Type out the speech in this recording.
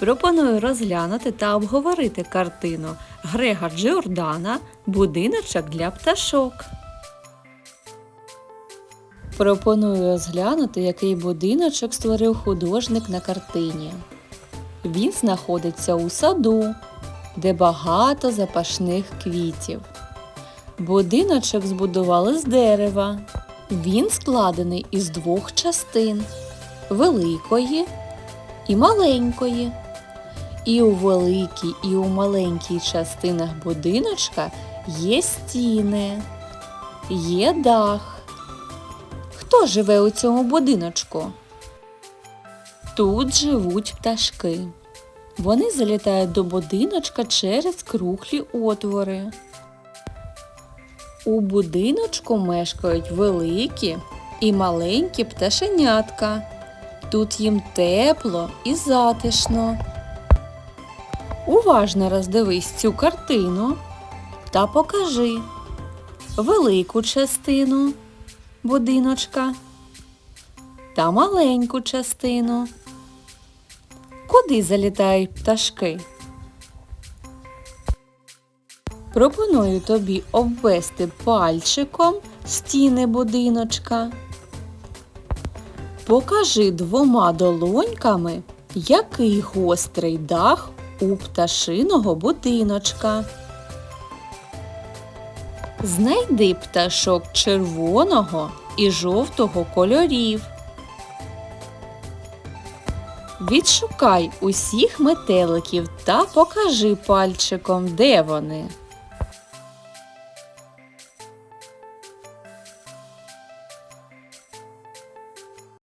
Пропоную розглянути та обговорити картину Грега Джордана Будиночок для пташок. Пропоную розглянути, який будиночок створив художник на картині. Він знаходиться у саду, де багато запашних квітів. Будиночок збудували з дерева. Він складений із двох частин великої і маленької. І у великій, і у маленькій частинах будиночка є стіни, є дах. Хто живе у цьому будиночку? Тут живуть пташки. Вони залітають до будиночка через круглі отвори. У будиночку мешкають великі і маленькі пташенятка. Тут їм тепло і затишно. Уважно роздивись цю картину та покажи велику частину будиночка та маленьку частину. Куди залітають пташки? Пропоную тобі обвести пальчиком стіни будиночка. Покажи двома долоньками, який гострий дах у пташиного будиночка. Знайди пташок червоного і жовтого кольорів. Відшукай усіх метеликів та покажи пальчиком, де вони.